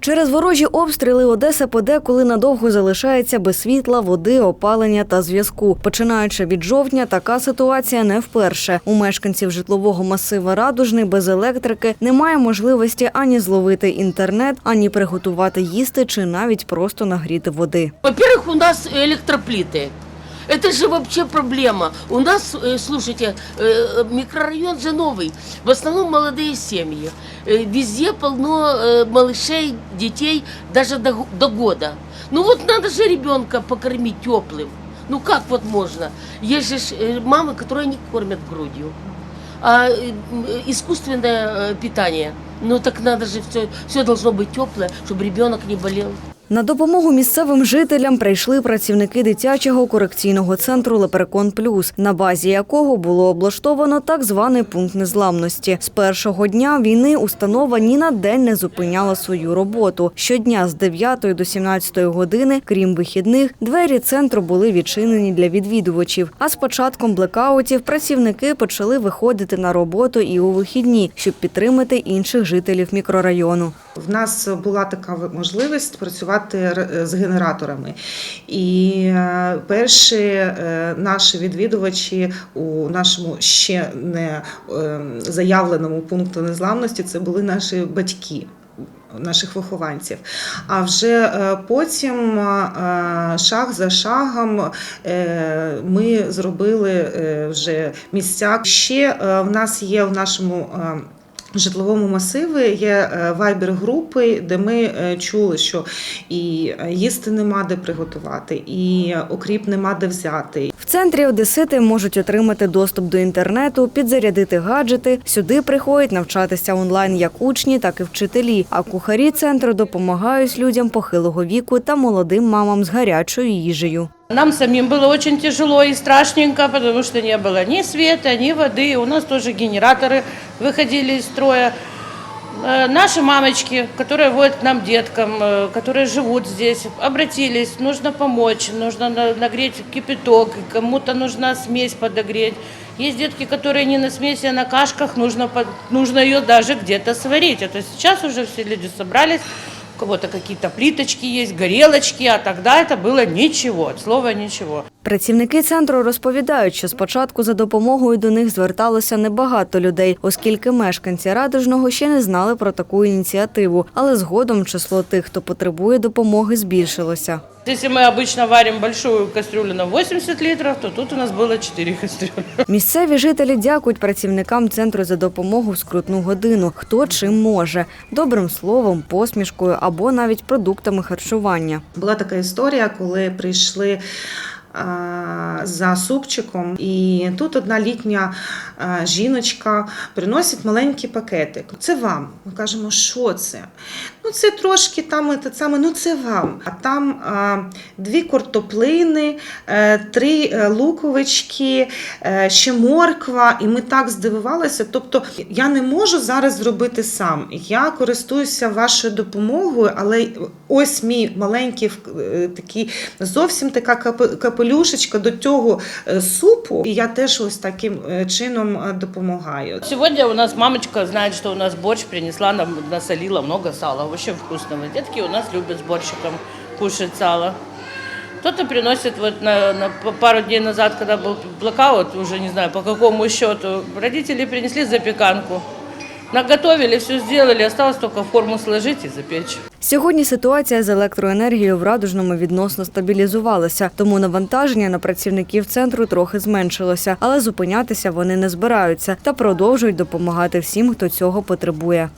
Через ворожі обстріли Одеса подеколи надовго залишається без світла, води, опалення та зв'язку. Починаючи від жовтня, така ситуація не вперше. У мешканців житлового масива Радужний без електрики немає можливості ані зловити інтернет, ані приготувати їсти чи навіть просто нагріти води. Во-первых, у нас электроплиты. Это же вообще проблема. У нас, э, слушайте, э, микрорайон же новый. В основном молодые семьи. Э, Везде полно малышей, детей, даже до, го- до года. Ну вот надо же ребенка покормить теплым. Ну как вот можно? Есть же мамы, которые не кормят грудью. А искусственное питание. Ну так надо же все, все должно быть теплое, чтобы ребенок не болел. На допомогу місцевим жителям прийшли працівники дитячого корекційного центру Леперекон Плюс, на базі якого було облаштовано так званий пункт незламності. З першого дня війни установа ні на день не зупиняла свою роботу. Щодня з 9 до 17 години, крім вихідних, двері центру були відчинені для відвідувачів. А з початком блекаутів працівники почали виходити на роботу і у вихідні, щоб підтримати інших жителів мікрорайону. В нас була така можливість працювати з генераторами. І е, перші е, наші відвідувачі у нашому ще не е, заявленому пункту незламності це були наші батьки. Наших вихованців. А вже е, потім шаг за шагом ми зробили вже місця. Ще в нас є в нашому е, житловому масиві є е, вайбер-групи, де ми е, чули, що і е, їсти нема де приготувати, і окріп нема де взяти, В центрі Одесити можуть отримати доступ до інтернету, підзарядити гаджети. Сюди приходять навчатися онлайн як учні, так і вчителі. А кухарі центру допомагають людям похилого віку та молодим мамам з гарячою їжею. Нам самим было очень тяжело и страшненько, потому что не было ни света, ни воды. У нас тоже генераторы выходили из строя. Э, Наши мамочки, которые водят к нам деткам, э, которые живут здесь, обратились, нужно помочь, нужно на- нагреть кипяток, кому-то нужна смесь подогреть. Есть детки, которые не на смеси, а на кашках, нужно, нужно ее даже где-то сварить. Это сейчас уже все люди собрались, у кого-то какие-то плиточки есть, горелочки, а тогда это было ничего, от слова ничего. Працівники центру розповідають, що спочатку за допомогою до них зверталося небагато людей, оскільки мешканці радужного ще не знали про таку ініціативу. Але згодом число тих, хто потребує допомоги, збільшилося. Если мы обычно варим большую кастрюлю на 80 литров, то тут у нас было 4 кастрюли. Місцеві жителі дякують працівникам центру за допомогу в скрутну годину, хто чим може добрим словом, посмішкою або навіть продуктами харчування. Була така історія, коли прийшли. За супчиком, і тут одна літня жіночка приносить маленький пакетик. Це вам. Ми кажемо, що це? Ну, це трошки там те саме, ну це вам. А там дві картоплини, е, три е, луковички, е, ще морква. І ми так здивувалися. Тобто, я не можу зараз зробити сам. Я користуюся вашою допомогою, але ось мій маленький такий зовсім така капе- капелюшечка до цього е, супу. І я теж ось таким е, чином е, допомагаю. Сегодня у нас мамочка знает, что у нас борщ принесла, нам насолила много сала, очень вкусного. Детки у нас любят с борщиком кушать сало. Кто-то приносит вот на, на пару дней назад, когда был блокаут, уже не знаю по какому счету, родители принесли запеканку. Наготовили, все сделали, осталось только форму сложить и запечь. Сьогодні ситуація з електроенергією в радужному відносно стабілізувалася, тому навантаження на працівників центру трохи зменшилося, але зупинятися вони не збираються та продовжують допомагати всім, хто цього потребує.